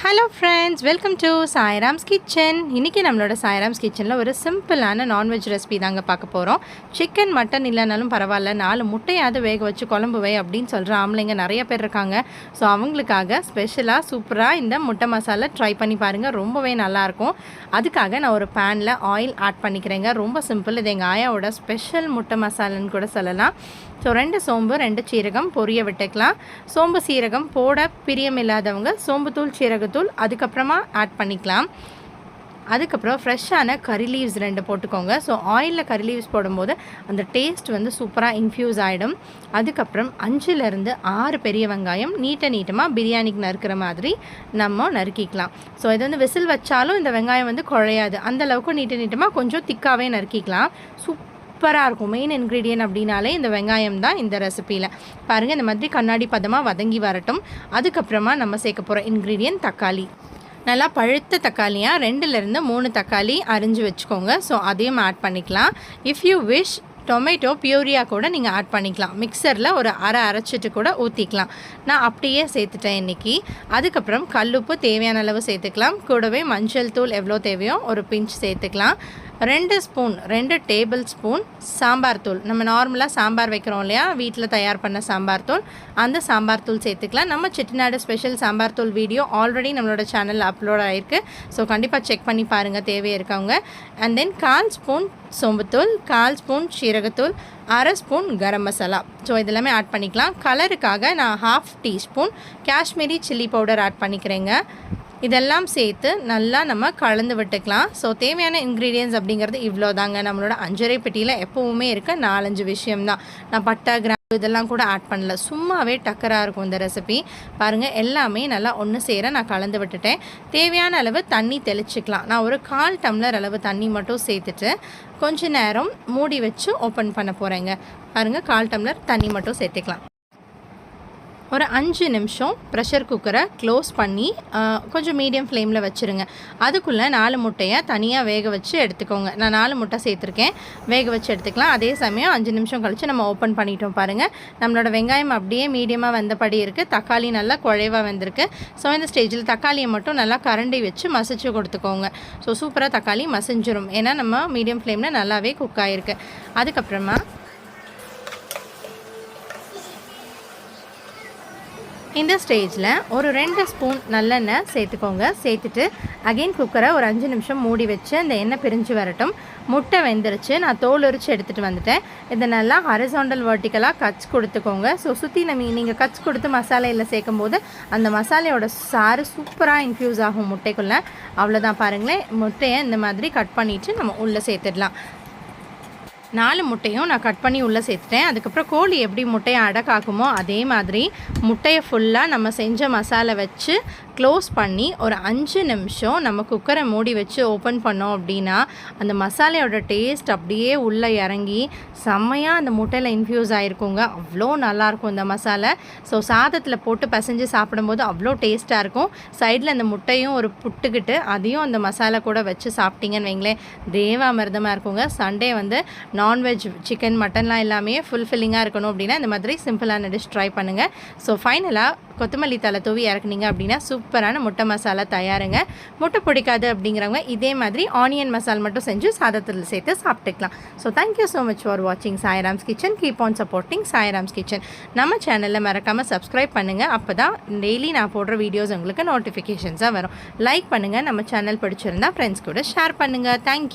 Hello friends welcome to Sairam's kitchen இன்றைக்கி நம்மளோட சாய்ராம்ஸ் கிச்சனில் ஒரு சிம்பிளான நான்வெஜ் ரெசிபி தாங்க பார்க்க போகிறோம் சிக்கன் மட்டன் இல்லைனாலும் பரவாயில்ல. நாலு முட்டையாவது வேக வச்சு குழம்பு வை அப்படின்னு சொல்கிற ஆம்பளைங்க நிறைய பேர் இருக்காங்க. ஸோ அவங்களுக்காக ஸ்பெஷலாக சூப்பராக இந்த முட்டை மசாலா ட்ரை பண்ணி பாருங்கள் ரொம்பவே நல்லாயிருக்கும் அதுக்காக நான் ஒரு பேனில் ஆயில் ஆட் பண்ணிக்கிறேங்க. ரொம்ப சிம்பிள் இது எங்கள் ஆயாவோட ஸ்பெஷல் முட்டை மசாலான்னு கூட சொல்லலாம். ஸோ ரெண்டு சோம்பு ரெண்டு சீரகம் பொரிய விட்டுக்கலாம். சோம்பு சீரகம் போட பிரியம் இல்லாதவங்க சோம்புத்தூள் மிளகுத்தூள் அதுக்கப்புறமா ஆட் பண்ணிக்கலாம். அதுக்கப்புறம் ஃப்ரெஷ்ஷான கறி லீவ்ஸ் ரெண்டு போட்டுக்கோங்க. ஸோ ஆயிலில் கறி லீவ்ஸ் போடும்போது அந்த டேஸ்ட் வந்து சூப்பராக இன்ஃப்யூஸ் ஆகிடும் அதுக்கப்புறம் அஞ்சுலேருந்து ஆறு பெரிய வெங்காயம் நீட்ட நீட்டமாக பிரியாணிக்கு நறுக்கிற மாதிரி நம்ம நறுக்கிக்கலாம். ஸோ இது வந்து விசில் வச்சாலும் இந்த வெங்காயம் வந்து குழையாது. அந்தளவுக்கு நீட்ட நீட்டமாக கொஞ்சம் திக்காகவே நறுக்கிக்கலாம். சூப் சூப்பராக இருக்கும். மெயின் இன்க்ரீடியன்ட் அப்படின்னாலே இந்த வெங்காயம் தான் இந்த ரெசிப்பியில் பாருங்கள் இந்த மாதிரி கண்ணாடி பதமாக வதங்கி வரட்டும். அதுக்கப்புறமா நம்ம சேர்க்க போகிற இன்க்ரீடியன்ட் தக்காளி. நல்லா பழுத்த தக்காளியாக ரெண்டுலேருந்து மூணு தக்காளி அரிஞ்சு வச்சுக்கோங்க. ஸோ அதையும் ஆட் பண்ணிக்கலாம். இஃப் யூ விஷ் டொமேட்டோ பியூரியா கூட நீங்கள் ஆட் பண்ணிக்கலாம். மிக்சரில் ஒரு அரை அரைச்சிட்டு கூட ஊற்றிக்கலாம் நான் அப்படியே சேர்த்துட்டேன் இன்றைக்கி அதுக்கப்புறம் கல்லுப்பு தேவையான அளவு சேர்த்துக்கலாம். கூடவே மஞ்சள் தூள் எவ்வளோ தேவையோ ஒரு பிஞ்ச் சேர்த்துக்கலாம். ரெண்டு ஸ்பூன் ரெண்டு டேபிள் ஸ்பூன் சாம்பார் தூள். நம்ம நார்மலாக சாம்பார் வைக்கிறோம் இல்லையா? வீட்டில் தயார் பண்ண சாம்பார் தூள். அந்த சாம்பார் தூள் சேர்த்துக்கலாம். நம்ம செட்டிநாடு ஸ்பெஷல் சாம்பார் தூள் வீடியோ ஆல்ரெடி நம்மளோட சேனலில் அப்லோட் ஆகிருக்கு ஸோ கண்டிப்பாக செக் பண்ணி பாருங்கள் தேவை இருக்கவங்க. அண்ட் தென் கால் ஸ்பூன் சோம்புத்தூள் கால் ஸ்பூன் சீரகத்தூள் அரை ஸ்பூன் கரம் மசாலா. ஸோ இதெல்லாமே ஆட் பண்ணிக்கலாம். கலருக்காக நான் half teaspoon Kashmiri chilli powder add பண்ணிக்கிறேங்க. இதெல்லாம் சேர்த்து நல்லா நம்ம கலந்து விட்டுக்கலாம். ஸோ தேவையான இன்க்ரீடியன்ஸ் அப்படிங்கிறது இவ்வளோ தாங்க நம்மளோட அஞ்சரை பெட்டியில் எப்போவுமே இருக்க நாலஞ்சு விஷயம்தான். நான் பட்டை கிராம்பு இதெல்லாம் கூட ஆட் பண்ணல. சும்மாவே டக்கராக இருக்கும் இந்த ரெசிபி பாருங்கள் எல்லாமே நல்லா ஒன்று சேர நான் கலந்து விட்டுட்டேன். தேவையான அளவு தண்ணி தெளிச்சிக்கலாம். நான் ஒரு கால் டம்ளர் அளவு தண்ணி மட்டும் சேர்த்துட்டு கொஞ்ச நேரம் மூடி வச்சு ஓப்பன் பண்ண போகிறேங்க பாருங்கள் கால் டம்ளர் தண்ணி மட்டும் சேர்த்துக்கலாம். ஒரு அஞ்சு நிமிஷம் ப்ரெஷர் குக்கரை க்ளோஸ் பண்ணி கொஞ்சம் மீடியம் ஃப்ளேமில் வச்சுருங்க. அதுக்குள்ளே நாலு முட்டையை தனியாக வேக வச்சு எடுத்துக்கோங்க. நான் நாலு முட்டை சேர்த்துருக்கேன். வேக வச்சு எடுத்துக்கலாம். அதே சமயம் அஞ்சு நிமிஷம் கழித்து நம்ம ஓப்பன் பண்ணிட்டோம் பாருங்கள் நம்மளோட வெங்காயம் அப்படியே மீடியமாக வந்தபடி இருக்குது தக்காளி நல்லா குழைவாக வந்திருக்கு. ஸோ இந்த ஸ்டேஜில் தக்காளியை மட்டும் நல்லா கரண்டி வச்சு மசிச்சு கொடுத்துக்கோங்க. ஸோ சூப்பராக தக்காளி மசிஞ்சிரும். ஏன்னா நம்ம மீடியம் ஃப்ளேமில் நல்லாவே குக் ஆகிருக்கு அதுக்கப்புறமா இந்த ஸ்டேஜில் ஒரு ரெண்டு ஸ்பூன் நல்லெண்ணெய் சேர்த்துக்கோங்க. சேர்த்துட்டு அகெயின் குக்கரை ஒரு அஞ்சு நிமிஷம் மூடி வச்சு அந்த எண்ணெய் பிரிஞ்சு வரட்டும். முட்டை வெந்துருச்சு. நான் தோல் உரிச்சு எடுத்துகிட்டு வந்துட்டேன். இதை நல்லா ஹரிசாண்டல் வர்ட்டிக்கலாக கச் கொடுத்துக்கோங்க. ஸோ சுற்றி நம்ம நீங்கள் கச் கொடுத்து மசாலையில் சேர்க்கும் போது அந்த மசாலையோட சாறு சூப்பராக இன்ஃப்யூஸ் ஆகும் முட்டைக்குள்ளே. அவ்வளோதான் பாருங்களேன். முட்டையை இந்த மாதிரி கட் பண்ணிவிட்டு நம்ம உள்ளே சேர்த்துடலாம். நாலு முட்டையும் நான் கட் பண்ணி உள்ளே சேர்த்துட்டேன். அதுக்கப்புறம் கோழி எப்படி முட்டையை அடக்காக்குமோ அதே மாதிரி முட்டையை ஃபுல்லாக நம்ம செஞ்ச மசாலா வச்சு க்ளோஸ் பண்ணி ஒரு அஞ்சு நிமிஷம் நம்ம குக்கரை மூடி வச்சு ஓப்பன் பண்ணோம் அப்படின்னா அந்த மசாலையோட டேஸ்ட் அப்படியே உள்ளே இறங்கி செம்மையாக அந்த முட்டையில் இன்ஃப்யூஸ் ஆகிருக்குங்க அவ்வளோ நல்லாயிருக்கும் இந்த மசாலா. ஸோ சாதத்தில் போட்டு பசைஞ்சு சாப்பிடும்போது அவ்வளோ டேஸ்ட்டாக இருக்கும். சைடில் அந்த முட்டையும் ஒரு புட்டுக்கிட்டு அதையும் அந்த மசாலா கூட வச்சு சாப்பிட்டீங்கன்னு வைங்களேன். தேவாமிர்தமாக இருக்குங்க. சண்டே வந்து நான்வெஜ் சிக்கன் மட்டன்லாம் எல்லாமே ஃபுல்ஃபில்லிங்காக இருக்கணும் அப்படின்னா இந்த மாதிரி சிம்பிளான டிஷ் ட்ரை பண்ணுங்கள் ஸோ ஃபைனலாக கொத்தமல்லி தலை தூவி இறக்குனீங்க அப்படின்னா சூப்பரான முட்டை மசாலா தயாருங்க. முட்டை பிடிக்காது அப்படிங்கிறவங்க இதே மாதிரி ஆனியன் மசாலா மட்டும் செஞ்சு சாதத்தில் சேர்த்து சாப்பிட்டுக்கலாம். So thank you so much for வாட்சிங் Sairam's kitchen keep on supporting Sairam's kitchen நம்ம சேனலில் மறக்காமல் சப்ஸ்கிரைப் பண்ணுங்கள் அப்போ தான் டெய்லி நான் போடுற வீடியோஸ் உங்களுக்கு நோட்டிஃபிகேஷன்ஸாக வரும். லைக் பண்ணுங்கள் நம்ம சேனல் பிடிச்சிருந்தா ஃப்ரெண்ட்ஸ் கூட ஷேர் பண்ணுங்கள் தேங்க்யூ